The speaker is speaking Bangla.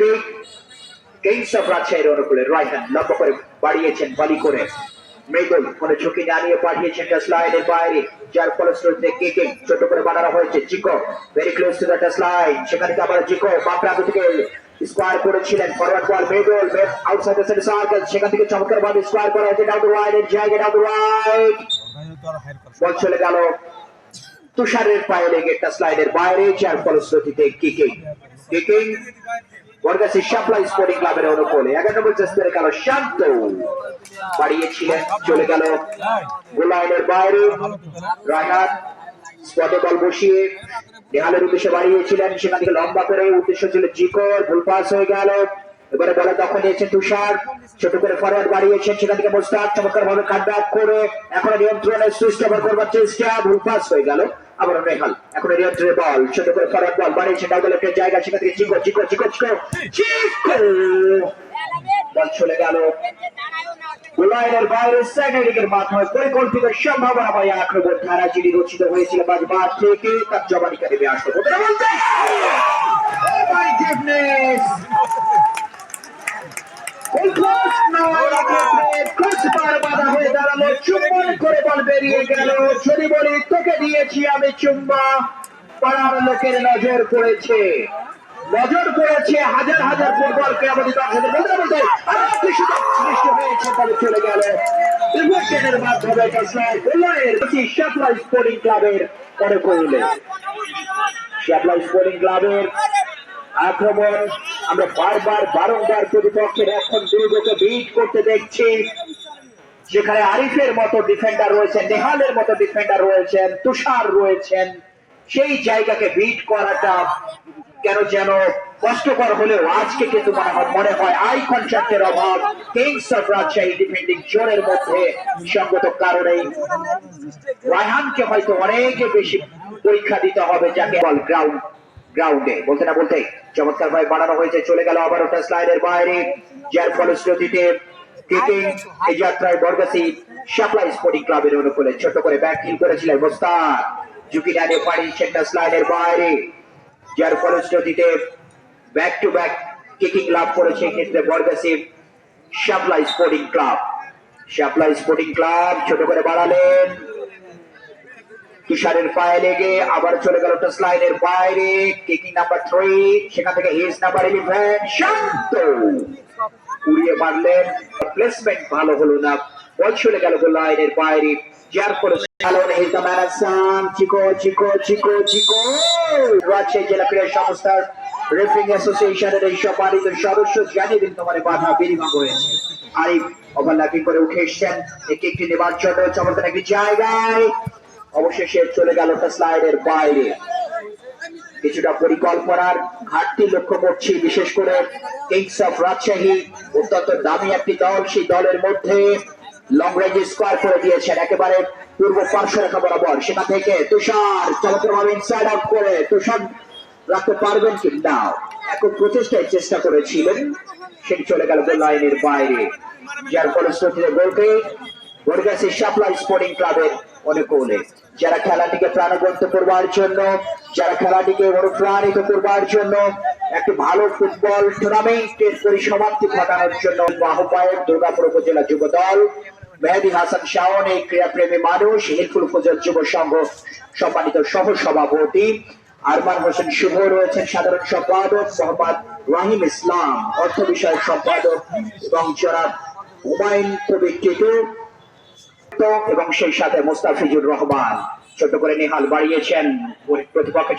কিক কিংস অফ রাজশাহীর অনুকূলে রাইহান লম্বা করে বাড়িয়েছেন, বালি করে। মৃদুল কোনো ঝুঁকি না নিয়ে পাঠিয়েছেন টাসলাইনের বাইরে, যার ফলশ্রুতিতে কিকিং ছোট করে বানানো হয়েছে। Zico very close to the touchline সেখান আবার জিকো বাম প্রান্ত থেকে স্কোয়ার করেছিলেন। Forward ball Mridul outside the centre circle সেখান থেকে চমৎকার ভাবে স্কোয়ার করা হয়েছে ডাউন রাইট এর জায়গা ডাউন রাইট বল চলে গেল তুষারের পায়ে লেগে টাসলাইনের বাইরে, যার ফলশ্রুতিতে কিকিং কিকিং বর্গাসি সাপ্লাই স্পোর্টিং ক্লাবের অনুকূলে। এগারো নম্বর চেস করে গেল শান্ত। বাড়িয়েছিলেন, চলে গেল গোলাইনের বাইরে। রায়হান স্পটে বল বসিয়ে নেহালের উদ্দেশ্যে বাড়িয়েছিলেন। সেখান থেকে লম্বা করে উদ্দেশ্য ছিল জিকর, ভুল পাস হয়ে গেল। এবারে বলে দখল নিয়েছেন তুষার। ছোট করে ফরওয়ার্ড বাড়িয়েছেন, সেখান থেকে মোস্তাক। চমৎকার ভাবে কাট করে এখন নিয়ন্ত্রণের সুইচ করবার চেষ্টা, ভুল পাস হয়ে গেল। আবার নেহাল এখন নিয়ন্ত্রণের বল, ছোট করে ফরওয়ার্ড বল বাড়িয়েছেন ডাবল একটা জায়গা, সেখান থেকে Chicco Chicco Chicco Chicco Chicco. Ball চলে গেল। গোলাইনের বাইরে সেকেন্ড উইকের মাধ্যমে পরিকল্পিত সম্ভাবনা পাই আক্রমণ। ধারা যিনি রচিত হয়েছিল মাঝ মাঠ থেকে তার জবানিকা দেবে আসলো। বলতে বলতে Oh my goodness! এই ক্রস নয়, ক্রসবার বাধা হয়ে দাঁড়াল, চুম্বন গেল। যদি বলি, তোকে দিয়েছি আমি চুম্বা পাড়ার লোকের নজর পড়েছে। নজর পড়েছে হাজার হাজার ফুটবল ক্রীড়াপতি দর্শকের বলতে বলতে হয়েছে, তবে চলে গেল। মাধ্যমে স্পোর্টিং ক্লাবের পরে করলে শাপলা স্পোর্টিং ক্লাবের আক্রমণ আমরা বারবার, বারংবার প্রতিপক্ষের এখন দুর্গকে বিট করতে দেখছি। যেখানে আরিফের মতো ডিফেন্ডার রয়েছেন, নেহালের মতো ডিফেন্ডার রয়েছেন, তুষার রয়েছেন, সেই জায়গাকে বিট করাটা কেন যেন কষ্টকর হলেও আজকে কিন্তু মনে হয় আই কন্ট্রাক্টের অভাব। কিংস অফ রাজশাহী ডিফেন্ডিং জোনের মধ্যে সঙ্গত কারণেই। রায়হানকে হয়তো অনেকে বেশি পরীক্ষা দিতে হবে যাকে বল গ্রাউন্ড গ্রাউন্ডে বলতে না বলতে চমৎকার ভাবে বানানো হয়েছে। চলে গেল আবার ওটা স্লাইডের বাইরে। যার ফলশ্রুতিতে কিকিং এই যাত্রায় বর্গাসি সাপ্লাই স্পোর্টিং ক্লাবের অনুকূলে ছোট করে কিল করেছিলেন মোস্তাক। ঝুঁকি না নিয়ে পাঠিয়েছেন তা স্লাইডের বাইরে। যার ফলশ্রুতিতে ব্যাক টু ব্যাক কিকিং লাভ করেছে ক্ষেত্রে বর্গাসি supply sporting club. Supply sporting club ছোট করে বাড়ালেন। তুষারের পায়ে লেগে আবার চলে গেল টাচ লাইনের বাইরে। কিকিং নাম্বার থ্রি সেখান থেকে হিজ নাম্বার ইলেভেন শান্ত। উড়িয়ে মারলেন প্লেসমেন্ট ভালো হলো না। বল চলে গেল গোল লাইনের বাইরে। যার ফলে খেলোয়াড় হিজ ম্যান চিকো চিকো চিকো চিকো। রাজশাহী জেলা ক্রীড়া সংস্থার রেফারিং অ্যাসোসিয়েশনের এই সম্মানিত সদস্য। জানিয়ে দিন তোমার বাধা বিনিময় হয়েছে। আরিফ ওভারল্যাপিং করে উঠে এসছেন। একটি একটি নেবার জন্য চমৎকার একটি জায়গায়। অবশেষে চলে গেল স্লাইডের বাইরে। কিছুটা পরিকল্পনার ঘাটতি লক্ষ্য করছি। বিশেষ করে কিংস অফ রাজশাহী অত্যন্ত দামি একটি দল। সেই দলের মধ্যে লং রেঞ্জ স্কোয়ার করে দিয়েছেন। একেবারে পূর্ব পার্শ্ব রেখা বরাবর। সেখান থেকে তুষার চমৎকার ইনসাইড আউট করে তুষার রাখতে পারবেন কি? না। একক প্রচেষ্টায় চেষ্টা করেছিলেন। সেটি চলে গেল গোল লাইনের বাইরে। যার ফলশ্রুতিতে গোলকে বর্গাসি সাপ্লাই স্পোর্টিং ক্লাবের অনুকূলে যারা খেলাটিকে প্রাণবন্ত করবার জন্য, যারা খেলাটিকে অনুপ্রাণিত করবার জন্য, একটি ভালো ফুটবল টুর্নামেন্টের পরিসমাপ্তি ঘটানোর জন্য আহ্বায়ক দুর্গাপুর উপজেলা যুব দল, মেহেদি হাসান শাওন এই ক্রীড়াপ্রেমী মানুষ হিলফুল উপজেলা যুব সংঘ সম্মানিত সহ সভাপতি আরমান হোসেন শুভ রয়েছেন সাধারণ সম্পাদক, মোহাম্মদ রাহিম ইসলাম, অর্থ বিষয়ক সম্পাদক এবং জনাব হুমায়ুন কবির টিটু এবং সেই সাথে মোস্তাফিজুর রহমান। ছোট করে নিহাল বাড়িয়েছেন। প্রতিপক্ষের